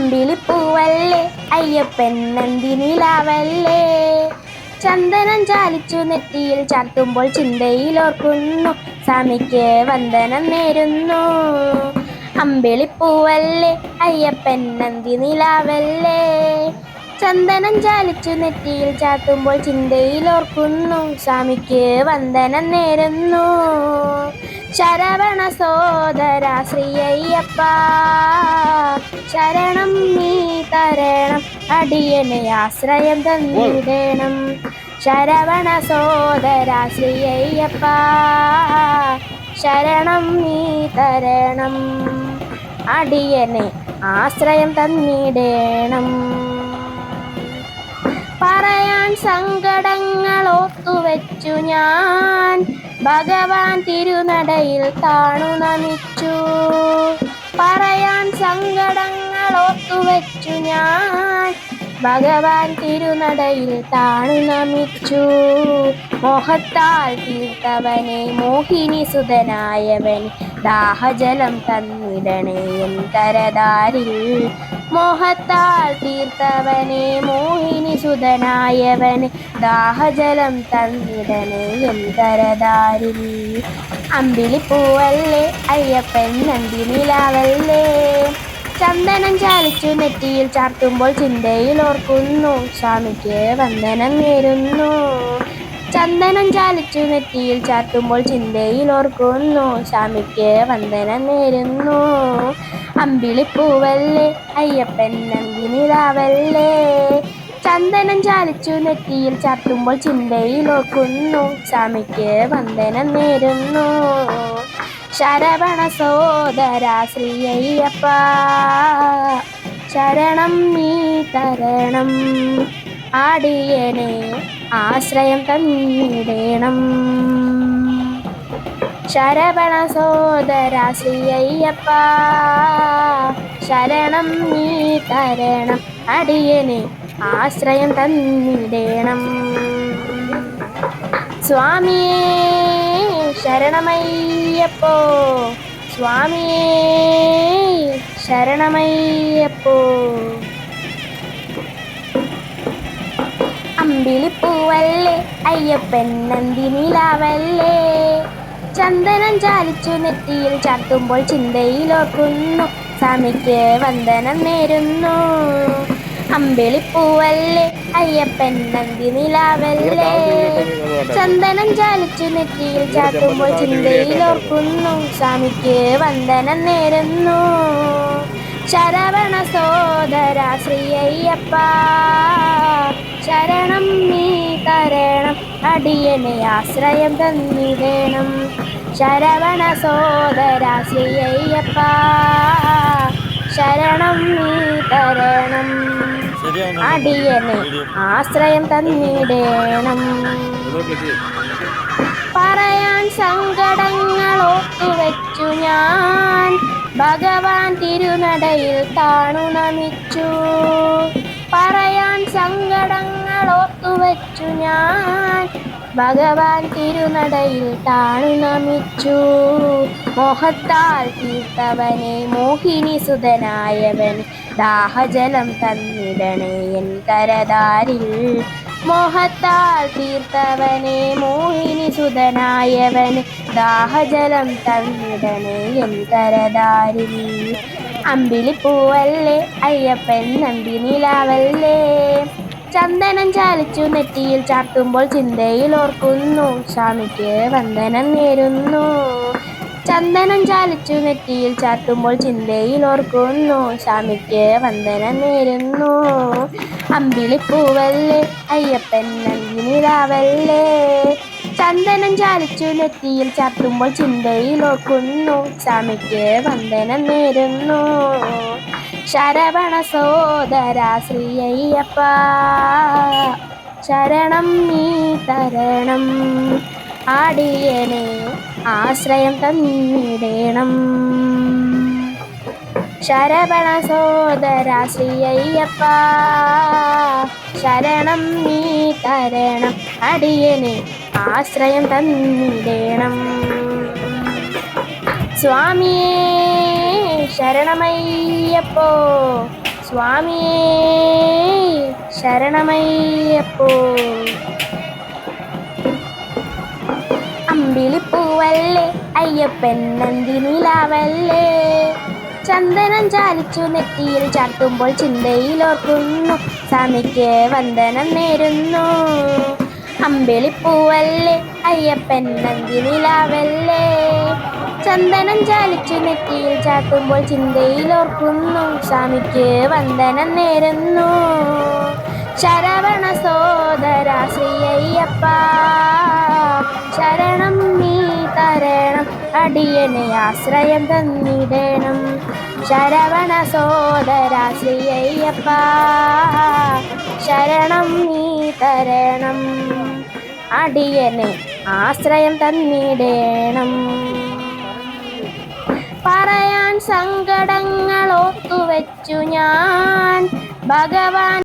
അമ്പിളിപ്പൂവല്ലേ അയ്യപ്പൻ നന്ദിനിലാവല്ലേ? ചന്ദനം ചാലിച്ചു നെറ്റിയിൽ ചാർത്തുമ്പോൾ ചിന്തയിൽ ഓർക്കുന്നു സ്വാമിക്ക് വന്ദനം നേരുന്നു. അമ്പിളിപ്പൂവല്ലേ അയ്യപ്പൻ നന്ദിനിലാവല്ലേ? ചന്ദനം ചാലിച്ചു നെറ്റിയിൽ ചാത്തുമ്പോൾ ചിന്തയിൽ ഓർക്കുന്നു. സ്വാമിക്ക് വന്ദനം നേരുന്നു. ശരവണ സോദര ശ്രീ അയ്യപ്പ ശരണം നീ തരണം. അടിയനെ ആശ്രയം തന്നിടണം. ശരവണ സോദര ശ്രീ അയ്യപ്പ ശരണം നീ തരണം. അടിയനെ ആശ്രയം തന്നിടണം. പറയാൻ സങ്കടങ്ങൾ ഓത്തുവെച്ചു ഞാൻ. ഭഗവാൻ തിരുനടയിൽ താണു നമിച്ചു. പറയാൻ സങ്കടങ്ങൾ ഓത്തുവെച്ചു ഞാൻ. ഭഗവാൻ തിരുനടയിൽ താണു നമിച്ചു. മോഹത്താൽ തീർത്തവനെ മോഹിനി സുതനായവൻ. ദാഹജലം തന്നിടണേ എൻ കരതാരിൽ. മോഹത്താൽ തീർത്തവനെ മോഹിനി സുതനായവൻ ദാഹജലം തന്നിടനെ എൻ കരതാരിൽ. അമ്പിളിപ്പൂവല്ലേ അയ്യപ്പൻ നന്ദിനിലാവല്ലേ. ചന്ദനം ചാലിച്ചു നെറ്റിയിൽ ചാർത്തുമ്പോൾ ചിന്തയിൽ ഓർക്കുന്നു സ്വാമിക്ക് വന്ദനം നേരുന്നു. ചന്ദനം ചാലിച്ചു നെറ്റിയിൽ ചാർത്തുമ്പോൾ ചിന്തയിൽ ഓർക്കുന്നു സ്വാമിക്ക് വന്ദനം നേരുന്നു. അമ്പിളിപ്പൂവല്ലേ അയ്യപ്പൻ നന്ദിനിലാവല്ലേ. ചന്ദനം ചാലിച്ചു നെറ്റിയിൽ ചാർത്തുമ്പോൾ ചിന്തയിൽ ഓർക്കുന്നു. സ്വാമിക്ക് വന്ദനം നേരുന്നു. ശരവണ സോദര ശ്രീ അയ്യപ്പ ശരണം നീ തരണം. ആടിയനെ ആശ്രയം തന്നിടേണം. ശരവണ സോദര ശ്രീ അയ്യപ്പ ശരണം നീ തരണം. അടിയനെ ആശ്രയം തന്നിടേണം. സ്വാമിയേ ശരണമയ്യപ്പോ. സ്വാമിയേ ശരണമയ്യപ്പോ. അമ്പിളിപ്പൂവല്ലേ അയ്യപ്പൻ നന്ദിനിലാവല്ലേ. ചന്ദനം ചാലിച്ചു നെറ്റിയിൽ ചാർത്തുമ്പോൾ ചിന്തയിലോക്കുന്നു സ്വാമിക്ക് വന്ദനം നേരുന്നു. അമ്പിളിപ്പൂവല്ലേ? അയ്യപ്പൻ നന്ദി നിലാവല്ലേ? ചന്ദനം ചാലിച്ചു നെറ്റിയിൽ ചാത്തുമ്പോൾ ചിന്തയിലോർക്കുന്നു സ്വാമിക്ക് വന്ദനം നേരുന്നു. ശരവണ സോദര ശ്രീ അയ്യപ്പ. ശരണം നീ തരണം അടിയനെ ആശ്രയം തന്നിടണം. ശരവണ സോദര ശ്രീ അയ്യപ്പ. ശരണം നീ തരണം. അടിയനെ ആശ്രയം തന്നിടേണം. പറയാൻ സങ്കടങ്ങൾ വെച്ചു ഞാൻ. ഭഗവാൻ തിരുനടയിൽ താണു നമിച്ചു. പറയാൻ സങ്കടങ്ങൾ ഓർത്തുവെച്ചു ഞാൻ. ഭഗവാൻ തിരുനടയിൽ താണു നമിച്ചു മോഹത്താൽ തീർത്തവനെ മോഹിനി സുതനായവൻ. ദാഹജലം തന്നിടണേ എൻ കരതാരിൽ. മോഹത്താൽ തീർത്തവനെ മോഹിനി സുതനായവൻ. ദാഹജലം തന്നിടണേ എൻ കരതാരിൽ. അമ്പിളിപ്പൂവല്ലേ അയ്യപ്പൻ നന്ദിനിലാവല്ലേ ചന്ദനം ചാലിച്ചു നെറ്റിയിൽ ചാർത്തുമ്പോൾ ചിന്തയിൽ ഓർക്കുന്നു. സ്വാമിക്ക് വന്ദനം നേരുന്നു. ചന്ദനം ചാലിച്ചു നെറ്റിയിൽ ചാർത്തുമ്പോൾ ചിന്തയിൽ ഓർക്കുന്നു. സ്വാമിക്ക് വന്ദനം നേരുന്നു. അമ്പിളിപ്പൂവല്ലേ അയ്യപ്പൻ നന്ദിനിതാവല്ലേ. ചന്ദനം ചാലിച്ചു നെറ്റിയിൽ ചാർത്തുമ്പോൾ ചിന്തയിൽ ഓർക്കുന്നു. സ്വാമിക്ക് വന്ദനം നേരുന്നു. ശരവണ സോദര ശ്രീ അയ്യപ്പ ശരണം നീ തരണം. ആടിയനെ ആശ്രയം തന്നിടേണം. ശരവണ സോദര ശ്രീ അയ്യപ്പ ശരണം നീ തരണം. അടിയനെ ആശ്രയം തന്നിടേണം. സ്വാമിയേ ശരണമയ്യപ്പോ. സ്വാമിയേ ശരണമയ്യപ്പോ. അമ്പിളിപ്പൂവല്ലേ അയ്യപ്പൻ നന്ദിനിലാവല്ലേ. ചന്ദനം ചാലിച്ചു നെറ്റിയിൽ ചാർത്തുമ്പോൾ ചിന്തയിൽ ഓർക്കുന്നു സ്വാമിക്ക് വന്ദനം നേരുന്നു. അമ്പിളിപ്പൂവല്ലേ അയ്യപ്പൻ നന്ദിനിലാവല്ലേ. ചന്ദനം ചാലിച്ചു നെറ്റിയിൽ ചാട്ടുമ്പോൾ ചിന്തയിൽ ഓർക്കുന്നു. സ്വാമിക്ക് വന്ദനം നേരുന്നു. ശരവണ സോദര ശ്രീയ്യപ്പ ശരണം നീ തരണം. അടിയനെ ആശ്രയം തന്നിടണം. ശരവണ സോദര ശ്രീയ്യപ്പ ശരണം നീ തരണം. അടിയനെ ആശ്രയം തന്നിടണം. പറയാൻ സങ്കടങ്ങൾ ഓർത്തുവെച്ചു ഞാൻ. ഭഗവാൻ